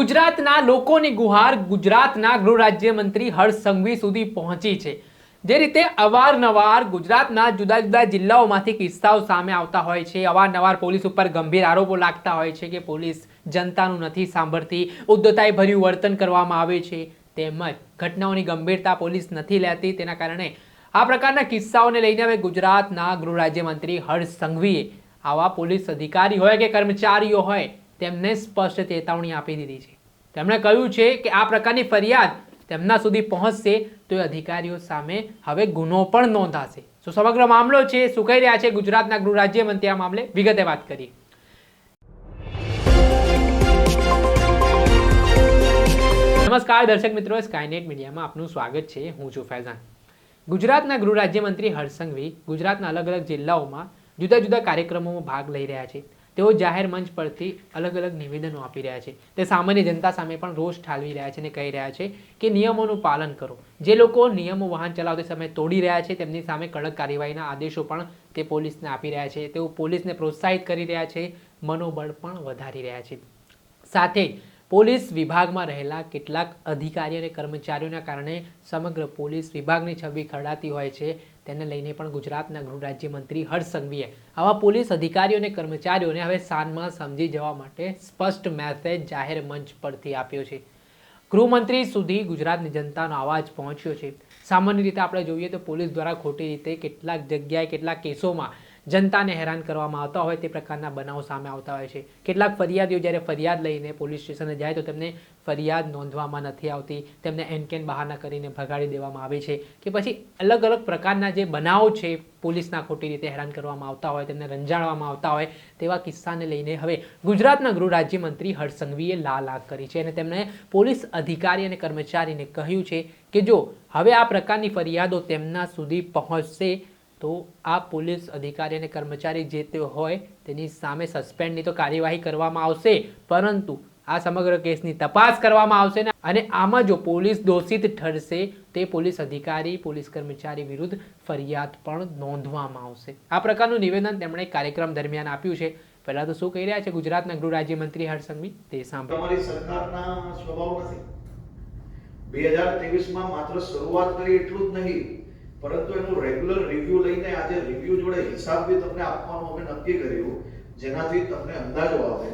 ગુજરાતના લોકોની ગુહાર ગુજરાતના ગૃહ રાજ્યમંત્રી હર્ષ સંઘવી સુધી પહોંચી છે. જે રીતે અવારનવાર ગુજરાતના જુદા જુદા જિલ્લાઓમાંથી કિસ્સાઓ સામે આવતા હોય છે. અવારનવાર પોલીસ ઉપર ગંભીર આરોપો લાગતા હોય છે કે પોલીસ જનતાનું નથી સાંભળતી. ઉદ્ધતાએ ભર્યું વર્તન કરવામાં આવે છે. તેમજ ઘટનાઓની ગંભીરતા પોલીસ નથી લેતી. તેના કારણે આ પ્રકારના કિસ્સાઓને લઈને હવે ગુજરાતના ગૃહ રાજ્યમંત્રી હર્ષ સંઘવીએ આવા પોલીસ અધિકારી હોય કે કર્મચારીઓ હોય તેમને સ્પષ્ટ ચેતવણી આપી દીધી છે. તેમણે કહ્યું છે કે આ પ્રકારની ફરિયાદ તેમના સુધી પહોંચશે તો એ અધિકારીઓ સામે હવે ગુનો પણ નોંધાશે. તો સમગ્ર મામલો છે, શું કહી રહ્યા છે ગુજરાતના ગૃહ રાજ્યમંત્રી? આ મામલે વિગતે વાત કરીએ. નમસ્કાર દર્શક મિત્રો સ્કાયનેટ મીડિયામાં આપનું સ્વાગત છે. હું છું ફૈઝાન. ગુજરાતના ગૃહ રાજ્યમંત્રી હર્ષસંઘવી ગુજરાતના અલગ અલગ જિલ્લાઓમાં જુદા જુદા કાર્યક્રમોમાં ભાગ લઈ રહ્યા છે. તેઓ જાહેર મંચ પરથી અલગ અલગ નિવેદનો આપી રહ્યા છે. તે સામાન્ય જનતા સામે પણ રોષ ઠાલવી રહ્યા છે અને કહી રહ્યા છે કે નિયમોનું પાલન કરો. જે લોકો નિયમો વાહન ચલાવતી સમયે તોડી રહ્યા છે તેમની સામે કડક કાર્યવાહીના આદેશો પણ તે પોલીસને આપી રહ્યા છે. તેઓ પોલીસને પ્રોત્સાહિત કરી રહ્યા છે, મનોબળ પણ વધારી રહ્યા છે. સાથે પોલીસ વિભાગમાં રહેલા કેટલાક અધિકારી અને કર્મચારીઓના કારણે સમગ્ર પોલીસ વિભાગની છબી ખરડાતી હોય છે તેને લઈને પણ ગુજરાતના ગૃહ રાજ્યમંત્રી હર્ષ સંઘવીએ આવા પોલીસ અધિકારીઓ અને કર્મચારીઓને હવે સાનમાં સમજી જવા માટે સ્પષ્ટ મેસેજ જાહેર મંચ પરથી આપ્યો છે. ગૃહમંત્રી સુધી ગુજરાતની જનતાનો અવાજ પહોંચ્યો છે. સામાન્ય રીતે આપણે જોઈએ તો પોલીસ દ્વારા ખોટી રીતે કેટલાક જગ્યાએ કેટલાક કેસોમાં જનતાને હેરાન કરવામાં આવતા હોય તે પ્રકારના બનાવો સામે આવતા હોય છે. કેટલાક ફરિયાદીઓ જ્યારે ફરિયાદ લઈને પોલીસ સ્ટેશને જાય તો તેમને ફરિયાદ નોંધવામાં નથી આવતી. તેમને એનકેન બહાના કરીને ભગાડી દેવામાં આવે છે કે પછી અલગ અલગ પ્રકારના જે બનાવો છે પોલીસના ખોટી રીતે હેરાન કરવામાં આવતા હોય, તેમને રંજાડવામાં આવતા હોય તેવા કિસ્સાને લઈને હવે ગુજરાતના ગૃહ રાજ્યમંત્રી હર્ષ સંઘવીએ લાલ આગ કરી છે અને તેમણે પોલીસ અધિકારી અને કર્મચારીને કહ્યું છે કે જો હવે આ પ્રકારની ફરિયાદો તેમના સુધી પહોંચશે તો આ પોલીસ અધિકારી અને કર્મચારી જે તે હોય તેની સામે સસ્પેન્ડની તો કાર્યવાહી કરવામાં આવશે. પરંતુ આ સમગ્ર કેસની તપાસ કરવામાં આવશે ને અને આમાં જો પોલીસ દોષિત ઠરશે, તે પોલીસ અધિકારી, પોલીસ કર્મચારી વિરુદ્ધ ફરિયાદ પણ નોંધવામાં આવશે. આ પ્રકારનું નિવેદન તેમણે કાર્યક્રમ દરમિયાન આપ્યું છે. પહેલા તો શું કહી રહ્યા છે ગુજરાતના ગૃહ રાજ્યમંત્રી હર્ષ સંઘવી તે સાંભળો. સરકારના સ્વભાવ નથી. બે હજાર માત્ર શરૂઆત કરી એટલું જ નહીં પરંતુ એનું રેગ્યુલર રિવ્યુ લઈને આજે રિવ્યુ જોડે હિસાબ બી તમને આપવાનું અમે નક્કી કર્યું, જેનાથી તમને અંદાજો આવે.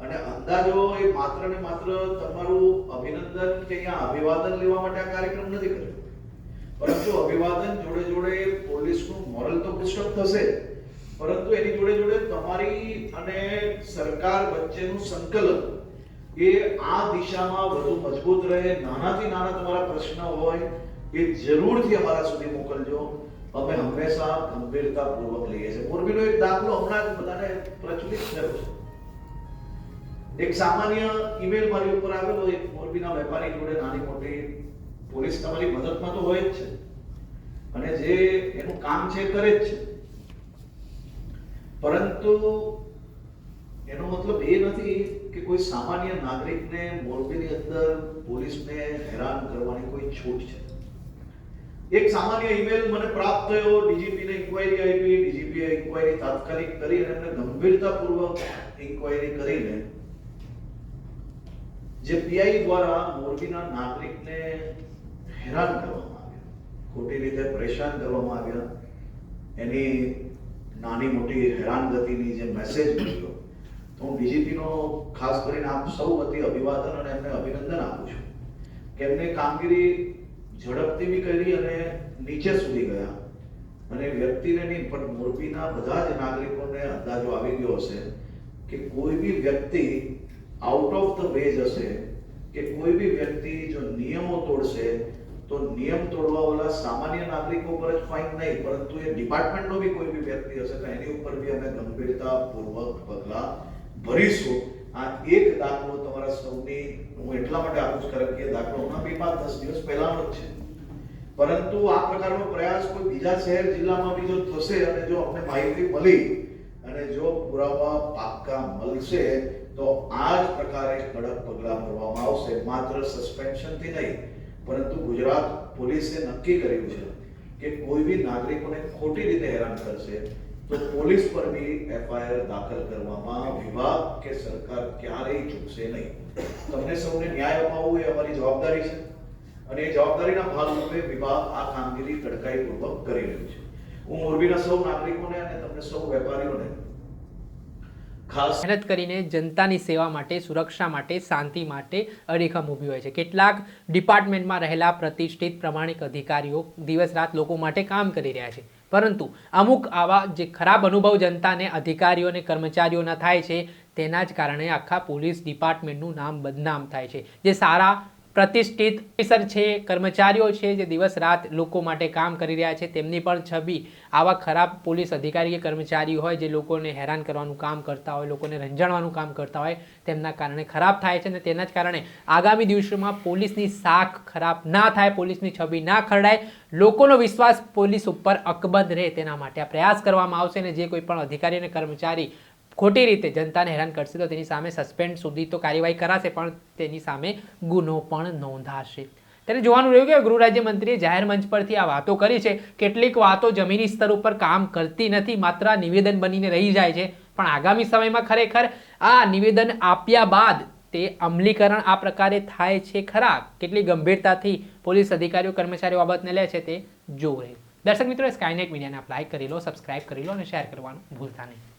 અને અંદાજો એ માત્ર ને માત્ર તમારું અભિનંદન કે અહીંયા અભિવાદન લેવા માટે આ કાર્યક્રમ નથી કર્યો. પરંતુ અભિવાદન જોડે જોડે પોલીસનું મોરલ તો બુસ્ટઅપ થશે. પરંતુ એની જોડે જોડે તમારી અને સરકાર વચ્ચેનું સંકલન એ આ દિશામાં વધુ મજબૂત રહે. નાનાથી નાના તમારા પ્રશ્ન હોય એ જરૂરથી અમારા સુધી મોકલજો. અમે હંમેશા ગંભીરતાપૂર્વક લઈએ છીએ. મોરબીનો એક દાખલો હમણાં જ બધાને પ્રચલિત થયો છે. એક સામાન્ય ઈમેલ મારી ઉપર આવેલો એક મોરબીના વેપારી જોડે નાની મોટી પોલીસ તમારી મદદમાં તો હોય જ છે. અને જે એનું કામ છે કરે જ છે. પરંતુ એનો મતલબ એ નથી કે કોઈ સામાન્ય નાગરિકને મોરબીની અંદર પોલીસને હેરાન કરવાની કોઈ છૂટ છે. એક સામાન્ય ઈમેલ મને પ્રાપ્ત થયો ડીજીપી ને ઇન્ક્વાયરી આપી ડીજીપી એ તાત્કાલિક કરી અને એમને ગંભીરતાપૂર્વક ઇન્કવાયરી કરીને જે પીઆઈ દ્વારા મોરબીના નાગરિકને હેરાન કરવામાં આવ્યા, ખોટી રીતે પરેશાન કરવામાં આવ્યા, એની નાની મોટી હેરાનગતિની જે મેસેજ મળ્યો, તો હું ડીજીપીનો ખાસ કરીને આપ સૌ વતી અભિવાદન અને એમને અભિનંદન આપું છું કે એમની કામગીરી ઝડપથી બી કરી અને નીચે સુધી ગયા. અને વ્યક્તિને નહીં, પણ મોરબીના બધા જ નાગરિકોને અંદાજો આવી ગયો હશે કે કોઈ બી વ્યક્તિ આઉટ ઓફ ધ વે જશે કે કોઈ બી વ્યક્તિ જો નિયમો તોડશે, તો નિયમ તોડવા વાળા સામાન્ય નાગરિકો પર જ ફાઇન નહીં, પરંતુ એ ડિપાર્ટમેન્ટનો બી કોઈ બી વ્યક્તિ હશે, તો એની ઉપર બી અમે ગંભીરતાપૂર્વક પગલાં ભરીશું. આ એક દાખલો તમારા સૌની હું એટલા માટે આપું છું, કારણ કે દાખલો હમણાં બી પાંચ દસ દિવસ પહેલાનો જ છે. પરંતુ આ પ્રકારનો પ્રયાસ કોઈ બીજા શહેર જિલ્લામાં બી જો થશે અને જો અમને માહિતી મળી અને જો પુરાવા પાક્કા મળશે, તો આ જ પ્રકારે કડક પગલાં ભરવામાં આવશે. માત્ર સસ્પેન્શનથી નહીં, પરંતુ ગુજરાત પોલીસે નક્કી કર્યું છે કે કોઈ બી નાગરિકોને ખોટી રીતે હેરાન કરશે તો પોલીસ પર બી એફઆઈઆર દાખલ કરવામાં વિભાગ કે સરકાર ક્યારેય ચૂકશે નહીં. તમને સૌને ન્યાય અપાવવો એ અમારી જવાબદારી છે. અને એ જવાબદારીના ભાગરૂપે વિભાગ આ કામગીરી કડકાઈપૂર્વક કરી રહ્યું છે. હું મોરબીના સૌ નાગરિકોને અને તમને સૌ વેપારીઓને ખાસ મહેનત કરીને જનતાની સેવા માટે, સુરક્ષા માટે, શાંતિ માટે અડીખમ ઊભી હોય છે. કેટલાક ડિપાર્ટમેન્ટમાં રહેલા પ્રતિષ્ઠિત પ્રમાણિક અધિકારીઓ દિવસ રાત લોકો માટે કામ કરી રહ્યા છે. પરંતુ અમુક આવા જે ખરાબ અનુભવ જનતાને, અધિકારીઓ અને કર્મચારીઓના થાય છે, તેના જ કારણે આખા પોલીસ ડિપાર્ટમેન્ટનું નામ બદનામ થાય છે. જે સારા પ્રતિષ્ઠિત ઓફિસર છે, કર્મચારીઓ છે જે દિવસ રાત લોકો માટે કામ કરી રહ્યા છે. તેમની પણ છબી આવા ખરાબ પોલીસ અધિકારી કે કર્મચારીઓ હોય જે લોકોને હેરાન કરવાનું કામ કરતા હોય, લોકોને રંજાડવાનું કામ કરતા હોય, તેમના કારણે ખરાબ થાય છે અને તેના જ કારણે આગામી દિવસોમાં પોલીસની શાખ ખરાબ ના થાય, પોલીસની છબી ના ખરડાય. લોકોનો વિશ્વાસ પોલીસ ઉપર અકબંધ રહે તેના માટે આ પ્રયાસ કરવામાં આવશે અને જે કોઈ પણ અધિકારી અને કર્મચારી ખોટી રીતે જનતાને હેરાન કરશે તો તેની સામે સસ્પેન્ડ સુધી તો કાર્યવાહી કરાશે, પણ તેની સામે ગુનો પણ નોંધાશે. ત્યારે જોવાનું રહ્યું કે ગૃહ રાજ્યમંત્રીએ જાહેર મંચ પરથી આ વાતો કરી છે. કેટલીક વાતો જમીની સ્તર ઉપર કામ કરતી નથી, માત્ર નિવેદન બનીને રહી જાય છે. પણ આગામી સમયમાં ખરેખર આ નિવેદન આપ્યા બાદ તે અમલીકરણ આ પ્રકારે થાય છે ખરા? કેટલી ગંભીરતાથી પોલીસ અધિકારીઓ, કર્મચારીઓ બાબતને લે છે તે જોવું. રહ્યું દર્શક મિત્રો સ્કાયનેટ મીડિયાને આપ લાઈક કરી લો સબસ્ક્રાઇબ કરી લો અને શેર કરવાનું ભૂલતા નહીં.